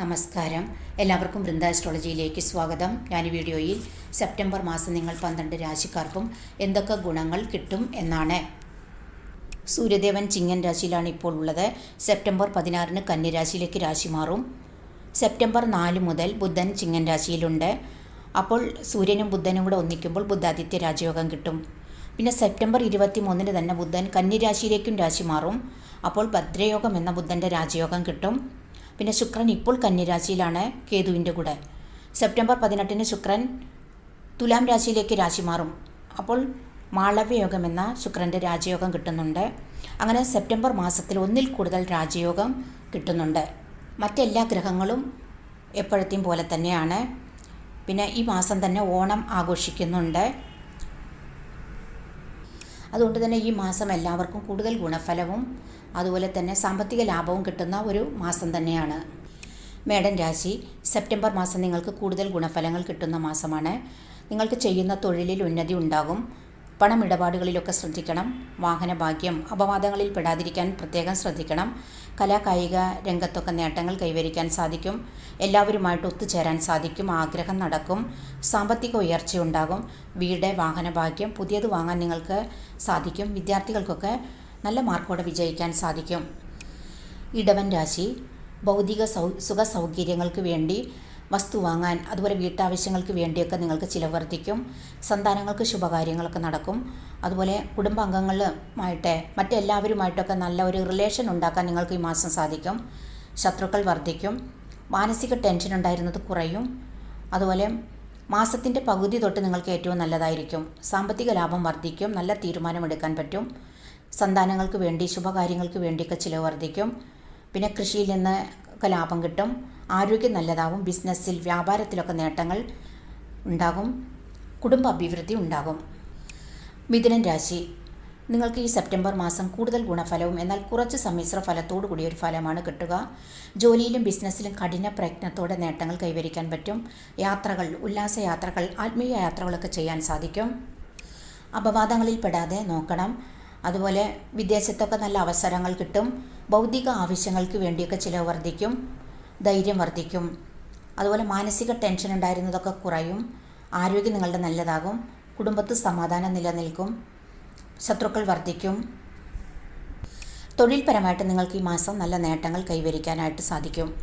നമസ്കാരം. എല്ലാവർക്കും വൃന്ദ ആസ്ട്രോളജിയിലേക്ക് സ്വാഗതം. ഞാൻ ഈ വീഡിയോയിൽ സെപ്റ്റംബർ മാസം നിങ്ങൾ പന്ത്രണ്ട് രാശിക്കാർക്കും എന്തൊക്കെ ഗുണങ്ങൾ കിട്ടും എന്നാണ്. സൂര്യദേവൻ ചിങ്ങൻ രാശിയിലാണ് ഇപ്പോൾ ഉള്ളത്. സെപ്റ്റംബർ പതിനാറിന് കന്യരാശിയിലേക്ക് രാശി മാറും. സെപ്റ്റംബർ നാല് മുതൽ ബുധൻ ചിങ്ങൻ രാശിയിലുണ്ട്. അപ്പോൾ സൂര്യനും ബുധനും കൂടെ ഒന്നിക്കുമ്പോൾ ബുദ്ധാദിത്യ രാജയോഗം കിട്ടും. പിന്നെ സെപ്റ്റംബർ ഇരുപത്തി മൂന്നിന് തന്നെ ബുധൻ കന്യരാശിയിലേക്കും രാശി മാറും. അപ്പോൾ ഭദ്രയോഗം എന്ന ബുധന്റെ രാജയോഗം കിട്ടും. പിന്നെ ശുക്രൻ ഇപ്പോൾ കന്യരാശിയിലാണ് കേതുവിന്റെ കൂടെ. സെപ്റ്റംബർ പതിനെട്ടിന് ശുക്രൻ തുലാം രാശിയിലേക്ക് രാശി മാറും. അപ്പോൾ മാളവ്യയോഗം എന്ന ശുക്രന്റെ രാജയോഗം കിട്ടുന്നുണ്ട്. അങ്ങനെ സെപ്റ്റംബർ മാസത്തിൽ ഒന്നിൽ കൂടുതൽ രാജയോഗം കിട്ടുന്നുണ്ട്. മറ്റെല്ലാ ഗ്രഹങ്ങളും എപ്പോഴത്തെയും പോലെ തന്നെയാണ്. പിന്നെ ഈ മാസം തന്നെ ഓണം ആഘോഷിക്കുന്നുണ്ട്. അതുകൊണ്ട് തന്നെ ഈ മാസം എല്ലാവർക്കും കൂടുതൽ ഗുണഫലവും അതുപോലെ തന്നെ സാമ്പത്തിക ലാഭവും കിട്ടുന്ന ഒരു മാസം തന്നെയാണ്. മേടൻ രാശി സെപ്റ്റംബർ മാസം നിങ്ങൾക്ക് കൂടുതൽ ഗുണഫലങ്ങൾ കിട്ടുന്ന മാസമാണ്. നിങ്ങൾക്ക് ചെയ്യുന്ന തൊഴിലിൽ ഉന്നതി ഉണ്ടാകും. പണമിടപാടുകളിലൊക്കെ ശ്രദ്ധിക്കണം. വാഹനഭാഗ്യം അപവാദങ്ങളിൽ പെടാതിരിക്കാൻ പ്രത്യേകം ശ്രദ്ധിക്കണം. കലാകായിക രംഗത്തൊക്കെ നേട്ടങ്ങൾ കൈവരിക്കാൻ സാധിക്കും. എല്ലാവരുമായിട്ട് ഒത്തുചേരാൻ സാധിക്കും. ആഗ്രഹം നടക്കും. സാമ്പത്തിക ഉയർച്ച ഉയർച്ചയുണ്ടാകും വീട് വാഹനഭാഗ്യം പുതിയത് വാങ്ങാൻ നിങ്ങൾക്ക് സാധിക്കും. വിദ്യാർത്ഥികൾക്കൊക്കെ നല്ല മാർക്കോടെ വിജയിക്കാൻ സാധിക്കും. ഇടവൻ രാശി ഭൗതിക സൗ സുഖ സൗകര്യങ്ങൾക്ക് വേണ്ടി വസ്തു വാങ്ങാൻ അതുപോലെ വീട്ടാവശ്യങ്ങൾക്ക് വേണ്ടിയൊക്കെ നിങ്ങൾക്ക് ചിലവ് വർദ്ധിക്കും. സന്താനങ്ങൾക്ക് ശുഭകാര്യങ്ങളൊക്കെ നടക്കും. അതുപോലെ കുടുംബാംഗങ്ങളുമായിട്ട് മറ്റെല്ലാവരുമായിട്ടൊക്കെ നല്ല ഒരു റിലേഷൻ ഉണ്ടാക്കാൻ നിങ്ങൾക്ക് ഈ മാസം സാധിക്കും. ശത്രുക്കൾ വർദ്ധിക്കും. മാനസിക ടെൻഷൻ ഉണ്ടായിരുന്നത് കുറയും. അതുപോലെ മാസത്തിന്റെ പകുതി തൊട്ട് നിങ്ങൾക്ക് ഏറ്റവും നല്ലതായിരിക്കും. സാമ്പത്തിക ലാഭം വർദ്ധിക്കും. നല്ല തീരുമാനമെടുക്കാൻ പറ്റും. സന്താനങ്ങൾക്ക് വേണ്ടി ശുഭകാര്യങ്ങൾക്ക് വേണ്ടിയൊക്കെ ചിലവ് വർദ്ധിക്കും. പിന്നെ കൃഷിയിൽ നിന്ന് ലാഭം കിട്ടും. ആരോഗ്യം നല്ലതാവും. ബിസിനസ്സിൽ വ്യാപാരത്തിലൊക്കെ നേട്ടങ്ങൾ ഉണ്ടാകും. കുടുംബ അഭിവൃദ്ധി ഉണ്ടാകും. മിഥുനൻ രാശി. നിങ്ങൾക്ക് ഈ സെപ്റ്റംബർ മാസം കൂടുതൽ ഗുണഫലവും എന്നാൽ കുറച്ച് സമ്മിശ്ര ഫലത്തോടു കൂടിയ ഒരു ഫലമാണ് കിട്ടുക. ജോലിയിലും ബിസിനസ്സിലും കഠിന പ്രയത്നത്തോടെ നേട്ടങ്ങൾ കൈവരിക്കാൻ പറ്റും. യാത്രകൾ ഉല്ലാസ യാത്രകൾ ആത്മീയ യാത്രകളൊക്കെ ചെയ്യാൻ സാധിക്കും. അപവാദങ്ങളിൽ പെടാതെ നോക്കണം. അതുപോലെ വിദേശത്തൊക്കെ നല്ല അവസരങ്ങൾ കിട്ടും. ഭൗതിക ആവശ്യങ്ങൾക്ക് വേണ്ടിയൊക്കെ ചിലവ് വർദ്ധിക്കും ധൈര്യം വർദ്ധിക്കും. അതുപോലെ മാനസിക ടെൻഷൻ ഉണ്ടായിരുന്നതൊക്കെ കുറയും. ആരോഗ്യം നിങ്ങളുടെ നല്ലതാകും. കുടുംബത്തിൽ സമാധാനം നിലനിൽക്കും. ശത്രുക്കൾ വർദ്ധിക്കും. തൊഴിൽപരമായിട്ട് നിങ്ങൾക്ക് ഈ മാസം നല്ല നേട്ടങ്ങൾ കൈവരിക്കാനായിട്ട് സാധിക്കും.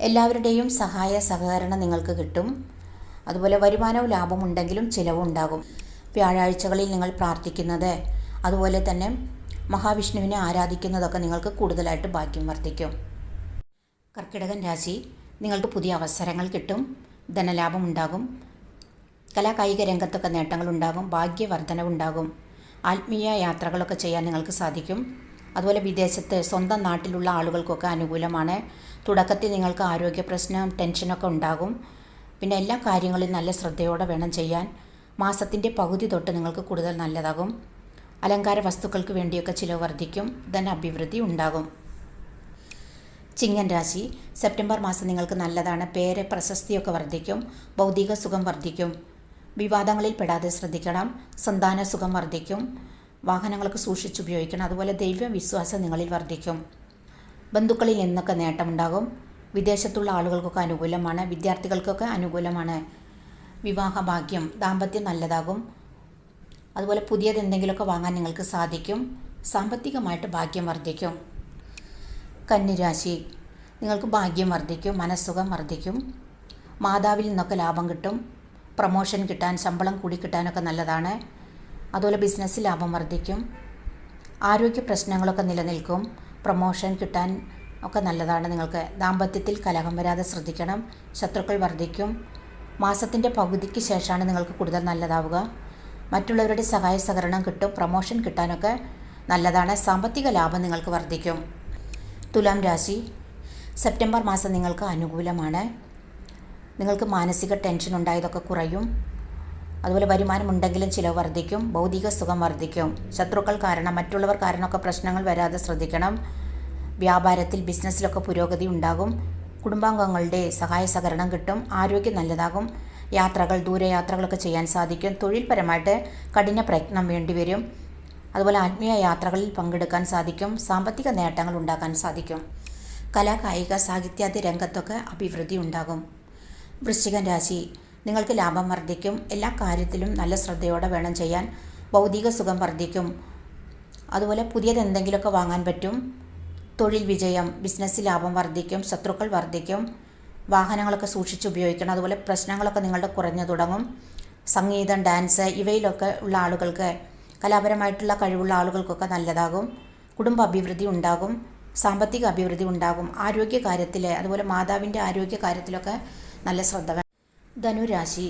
എല്ലാവരുടെയും സഹായ സഹകരണം നിങ്ങൾക്ക് കിട്ടും. അതുപോലെ വരുമാനവും ലാഭമുണ്ടെങ്കിലും ചിലവും ഉണ്ടാകും വ്യാഴാഴ്ചകളിൽ നിങ്ങൾ പ്രാർത്ഥിക്കുന്നത് അതുപോലെ തന്നെ മഹാവിഷ്ണുവിനെ ആരാധിക്കുന്നതൊക്കെ നിങ്ങൾക്ക് കൂടുതലായിട്ട് ഭാഗ്യം വർദ്ധിക്കും. കർക്കിടകൻ രാശി നിങ്ങൾക്ക് പുതിയ അവസരങ്ങൾ കിട്ടും ധനലാഭം ഉണ്ടാകും കലാകായിക രംഗത്തൊക്കെ നേട്ടങ്ങൾ ഉണ്ടാകും ഭാഗ്യവർദ്ധനവുണ്ടാകും ആത്മീയ യാത്രകളൊക്കെ ചെയ്യാൻ നിങ്ങൾക്ക് സാധിക്കും. അതുപോലെ വിദേശത്ത് സ്വന്തം നാട്ടിലുള്ള ആളുകൾക്കൊക്കെ അനുകൂലമാണ്. തുടക്കത്തിൽ നിങ്ങൾക്ക് ആരോഗ്യ പ്രശ്നം ടെൻഷനൊക്കെ ഉണ്ടാകും. പിന്നെ എല്ലാ കാര്യങ്ങളും നല്ല ശ്രദ്ധയോടെ വേണം ചെയ്യാൻ. മാസത്തിന്റെ പകുതി തൊട്ട് നിങ്ങൾക്ക് കൂടുതൽ നല്ലതാകും. അലങ്കാര വസ്തുക്കൾക്ക് വേണ്ടിയൊക്കെ ചിലവ് വർദ്ധിക്കും ധന അഭിവൃദ്ധി ഉണ്ടാകും. ചിങ്ങൻ രാശി സെപ്റ്റംബർ മാസം നിങ്ങൾക്ക് നല്ലതാണ് പേര് പ്രശസ്തിയൊക്കെ വർദ്ധിക്കും ഭൗതിക സുഖം വർദ്ധിക്കും. വിവാദങ്ങളിൽ പെടാതെ ശ്രദ്ധിക്കണം സന്താന സുഖം വർദ്ധിക്കും വാഹനങ്ങൾക്ക് സൂക്ഷിച്ചുപയോഗിക്കണം അതുപോലെ ദൈവവിശ്വാസം നിങ്ങളിൽ വർദ്ധിക്കും. ബന്ധുക്കളിൽ നിന്നൊക്കെ നേട്ടമുണ്ടാകും വിദേശത്തുള്ള ആളുകൾക്കൊക്കെ അനുകൂലമാണ് വിദ്യാർത്ഥികൾക്കൊക്കെ അനുകൂലമാണ്. വിവാഹഭാഗ്യം ദാമ്പത്യം നല്ലതാകും അതുപോലെ പുതിയത് എന്തെങ്കിലുമൊക്കെ വാങ്ങാൻ നിങ്ങൾക്ക് സാധിക്കും. സാമ്പത്തികമായിട്ട് ഭാഗ്യം വർദ്ധിക്കും. കന്നിരാശി നിങ്ങൾക്ക് ഭാഗ്യം വർദ്ധിക്കും മനസ്സുഖം വർദ്ധിക്കും. മാതാവിൽ നിന്നൊക്കെ ലാഭം കിട്ടും. പ്രൊമോഷൻ കിട്ടാൻ ശമ്പളം കൂടി കിട്ടാനൊക്കെ നല്ലതാണ്. അതുപോലെ ബിസിനസ്സിൽ ലാഭം വർദ്ധിക്കും. ആരോഗ്യ പ്രശ്നങ്ങളൊക്കെ നിലനിൽക്കും. പ്രൊമോഷൻ കിട്ടാൻ ഒക്കെ നല്ലതാണ് നിങ്ങൾക്ക്. ദാമ്പത്യത്തിൽ കലഹം വരാതെ ശ്രദ്ധിക്കണം. ശത്രുക്കൾ വർദ്ധിക്കും. മാസത്തിന്റെ പകുതിക്ക് ശേഷമാണ് നിങ്ങൾക്ക് കൂടുതൽ നല്ലതാവുക. മറ്റുള്ളവരുടെ സഹായ സഹകരണം കിട്ടും പ്രൊമോഷൻ കിട്ടാനൊക്കെ നല്ലതാണ്. സാമ്പത്തിക ലാഭം നിങ്ങൾക്ക് വർദ്ധിക്കും. തുലാം രാശി. സെപ്റ്റംബർ മാസം നിങ്ങൾക്ക് അനുകൂലമാണ്. നിങ്ങൾക്ക് മാനസിക ടെൻഷൻ ഉണ്ടായതൊക്കെ കുറയും. അതുപോലെ വരുമാനം ഉണ്ടെങ്കിലും ചിലവ് വർദ്ധിക്കും. ഭൗതിക സുഖം വർദ്ധിക്കും. ശത്രുക്കൾ കാരണം മറ്റുള്ളവർ കാരണമൊക്കെ പ്രശ്നങ്ങൾ വരാതെ ശ്രദ്ധിക്കണം. വ്യാപാരത്തിൽ ബിസിനസ്സിലൊക്കെ പുരോഗതി ഉണ്ടാകും. കുടുംബാംഗങ്ങളുടെ സഹായ സഹകരണം കിട്ടും. ആരോഗ്യം നല്ലതാകും. യാത്രകൾ ദൂരയാത്രകളൊക്കെ ചെയ്യാൻ സാധിക്കും. തൊഴിൽപരമായിട്ട് കഠിന പ്രയത്നം വേണ്ടിവരും അതുപോലെ ആത്മീയ യാത്രകളിൽ പങ്കെടുക്കാൻ സാധിക്കും. സാമ്പത്തിക നേട്ടങ്ങൾ ഉണ്ടാക്കാൻ സാധിക്കും. കലാ കായിക സാഹിത്യാദി രംഗത്തൊക്കെ അഭിവൃദ്ധി ഉണ്ടാകും. വൃശ്ചികൻ രാശി നിങ്ങൾക്ക് ലാഭം വർദ്ധിക്കും. എല്ലാ കാര്യത്തിലും നല്ല ശ്രദ്ധയോടെ വേണം ചെയ്യാൻ. ഭൗതിക സുഖം വർദ്ധിക്കും. അതുപോലെ പുതിയത് എന്തെങ്കിലുമൊക്കെ വാങ്ങാൻ പറ്റും. തൊഴിൽ വിജയം ബിസിനസ് ലാഭം വർദ്ധിക്കും. ശത്രുക്കൾ വർദ്ധിക്കും. വാഹനങ്ങളൊക്കെ സൂക്ഷിച്ച് ഉപയോഗിക്കണം. അതുപോലെ പ്രശ്നങ്ങളൊക്കെ നിങ്ങളുടെ കുറഞ്ഞു തുടങ്ങും. സംഗീതം ഡാൻസ് ഇവയിലൊക്കെ ഉള്ള ആളുകൾക്ക് കലാപരമായിട്ടുള്ള കഴിവുള്ള ആളുകൾക്കൊക്കെ നല്ലതാകും. കുടുംബ അഭിവൃദ്ധി ഉണ്ടാകും. സാമ്പത്തിക അഭിവൃദ്ധി ഉണ്ടാകും. ആരോഗ്യ കാര്യത്തിൽ അതുപോലെ മാതാവിന്റെ ആരോഗ്യ കാര്യത്തിലൊക്കെ നല്ല ശ്രദ്ധ വേണം ധനുരാശി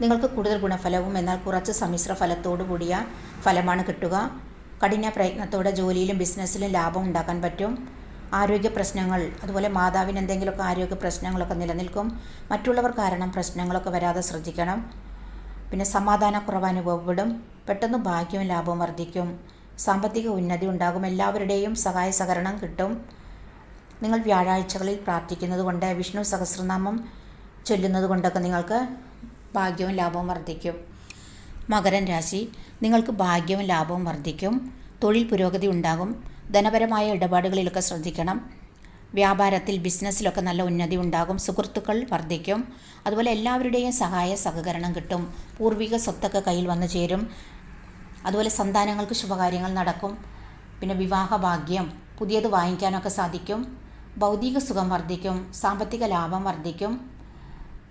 നിങ്ങൾക്ക് കൂടുതൽ ഗുണഫലവും എന്നാൽ കുറച്ച് സമ്മിശ്ര ഫലത്തോടു കൂടിയ ഫലമാണ് കിട്ടുക. കഠിന പ്രയത്നത്തോടെ ജോലിയിലും ബിസിനസ്സിലും ലാഭം ഉണ്ടാക്കാൻ പറ്റും. ആരോഗ്യ പ്രശ്നങ്ങൾ അതുപോലെ മാതാവിന് എന്തെങ്കിലുമൊക്കെ ആരോഗ്യ പ്രശ്നങ്ങളൊക്കെ നിലനിൽക്കും. മറ്റുള്ളവർ കാരണം പ്രശ്നങ്ങളൊക്കെ വരാതെ ശ്രദ്ധിക്കണം. പിന്നെ സമാധാനക്കുറവ് അനുഭവപ്പെടും. പെട്ടെന്ന് ഭാഗ്യവും ലാഭവും വർദ്ധിക്കും. സാമ്പത്തിക ഉന്നതി ഉണ്ടാകും. എല്ലാവരുടെയും സഹായ സഹകരണം കിട്ടും. നിങ്ങൾ വ്യാഴാഴ്ചകളിൽ പ്രാർത്ഥിക്കുന്നത് കൊണ്ട് വിഷ്ണു സഹസ്രനാമം ചൊല്ലുന്നത് കൊണ്ടൊക്കെ നിങ്ങൾക്ക് ഭാഗ്യവും ലാഭവും വർദ്ധിക്കും. മകരൻ രാശി നിങ്ങൾക്ക് ഭാഗ്യവും ലാഭവും വർദ്ധിക്കും. തൊഴിൽ പുരോഗതി ഉണ്ടാകും. ധനപരമായ ഇടപാടുകളിലൊക്കെ ശ്രദ്ധിക്കണം. വ്യാപാരത്തിൽ ബിസിനസ്സിലൊക്കെ നല്ല ഉന്നതി ഉണ്ടാകും. സുഹൃത്തുക്കൾ വർദ്ധിക്കും. അതുപോലെ എല്ലാവരുടെയും സഹായ സഹകരണം കിട്ടും. പൂർവിക സ്വത്തൊക്കെ കയ്യിൽ വന്നു ചേരും. അതുപോലെ സന്താനങ്ങൾക്ക് ശുഭകാര്യങ്ങൾ നടക്കും. പിന്നെ വിവാഹ ഭാഗ്യം പുതിയത് വാങ്ങിക്കാനൊക്കെ സാധിക്കും. ഭൗതിക സുഖം വർദ്ധിക്കും. സാമ്പത്തിക ലാഭം വർദ്ധിക്കും.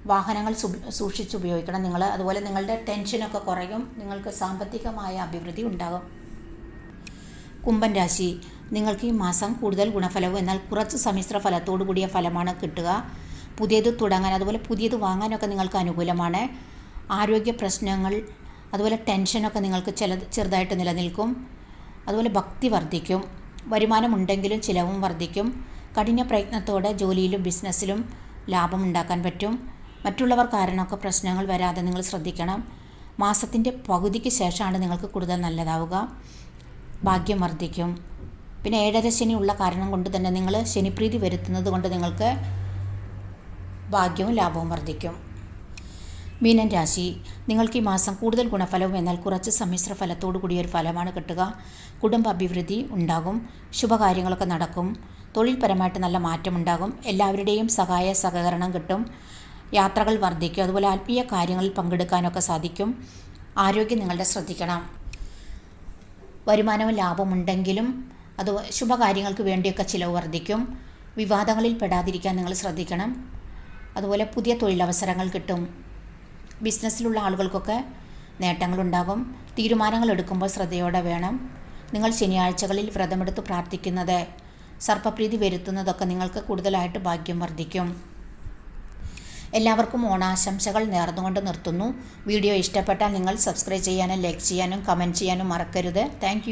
വാഹനങ്ങൾ സൂക്ഷിച്ച് ഉപയോഗിക്കണം നിങ്ങൾ അതുപോലെ നിങ്ങളുടെ ടെൻഷനൊക്കെ കുറയും. നിങ്ങൾക്ക് സാമ്പത്തികമായ അഭിവൃദ്ധി ഉണ്ടാകും. കുംഭൻ രാശി. നിങ്ങൾക്ക് ഈ മാസം കൂടുതൽ ഗുണഫലവും എന്നാൽ കുറച്ച് സമ്മിശ്ര ഫലത്തോടു കൂടിയ ഫലമാണ് കിട്ടുക. പുതിയത് തുടങ്ങാൻ അതുപോലെ പുതിയത് വാങ്ങാനൊക്കെ നിങ്ങൾക്ക് അനുകൂലമാണ്. ആരോഗ്യ പ്രശ്നങ്ങൾ അതുപോലെ ടെൻഷനൊക്കെ നിങ്ങൾക്ക് ചില ചെറുതായിട്ട് നിലനിൽക്കും. അതുപോലെ ഭക്തി വർദ്ധിക്കും. വരുമാനമുണ്ടെങ്കിലും ചിലവും വർദ്ധിക്കും. കഠിന പ്രയത്നത്തോടെ ജോലിയിലും ബിസിനസ്സിലും ലാഭം ഉണ്ടാക്കാൻ പറ്റും. മറ്റുള്ളവർ കാരണമൊക്കെ പ്രശ്നങ്ങൾ വരാതെ നിങ്ങൾ ശ്രദ്ധിക്കണം. മാസത്തിന്റെ പകുതിക്ക് ശേഷമാണ് നിങ്ങൾക്ക് കൂടുതൽ നല്ലതാവുക. ഭാഗ്യം വർദ്ധിക്കും. പിന്നെ ഏഴര ശനി ഉള്ള കാരണം കൊണ്ട് തന്നെ നിങ്ങൾ ശനിപ്രീതി വരുത്തുന്നത് കൊണ്ട് നിങ്ങൾക്ക് ഭാഗ്യവും ലാഭവും വർദ്ധിക്കും. മീനൻ രാശി. നിങ്ങൾക്ക് ഈ മാസം കൂടുതൽ ഗുണഫലവും എന്നാൽ കുറച്ച് സമ്മിശ്ര ഫലത്തോടു കൂടിയ ഒരു ഫലമാണ് കിട്ടുക. കുടുംബ അഭിവൃദ്ധി ഉണ്ടാകും. ശുഭകാര്യങ്ങളൊക്കെ നടക്കും. തൊഴിൽപരമായിട്ട് നല്ല മാറ്റമുണ്ടാകും എല്ലാവരുടെയും സഹായ സഹകരണം കിട്ടും. യാത്രകൾ വർദ്ധിക്കും. അതുപോലെ ആത്മീയ കാര്യങ്ങളിൽ പങ്കെടുക്കാനൊക്കെ സാധിക്കും. ആരോഗ്യം നിങ്ങളുടെ ശ്രദ്ധിക്കണം. വരുമാനവും ലാഭമുണ്ടെങ്കിലും അത് ശുഭകാര്യങ്ങൾക്ക് വേണ്ടിയൊക്കെ ചിലവ് വർദ്ധിക്കും. വിവാദങ്ങളിൽ പെടാതിരിക്കാൻ നിങ്ങൾ ശ്രദ്ധിക്കണം. അതുപോലെ പുതിയ തൊഴിലവസരങ്ങൾ കിട്ടും. ബിസിനസ്സിലുള്ള ആളുകൾക്കൊക്കെ നേട്ടങ്ങളുണ്ടാകും. തീരുമാനങ്ങൾ എടുക്കുമ്പോൾ ശ്രദ്ധയോടെ വേണം. നിങ്ങൾ ശനിയാഴ്ചകളിൽ വ്രതമെടുത്ത് പ്രാർത്ഥിക്കുന്നത് സർപ്പപ്രീതി വരുത്തുന്നതൊക്കെ നിങ്ങൾക്ക് കൂടുതലായിട്ട് ഭാഗ്യം വർദ്ധിക്കും. എല്ലാവർക്കും ഓണാശംസകൾ നേർന്നുകൊണ്ട് നിർത്തുന്നു. വീഡിയോ ഇഷ്ടപ്പെട്ടാൽ നിങ്ങൾ സബ്സ്ക്രൈബ് ചെയ്യാനും ലൈക്ക് ചെയ്യാനും കമന്റ് ചെയ്യാനും മറക്കരുത്. താങ്ക്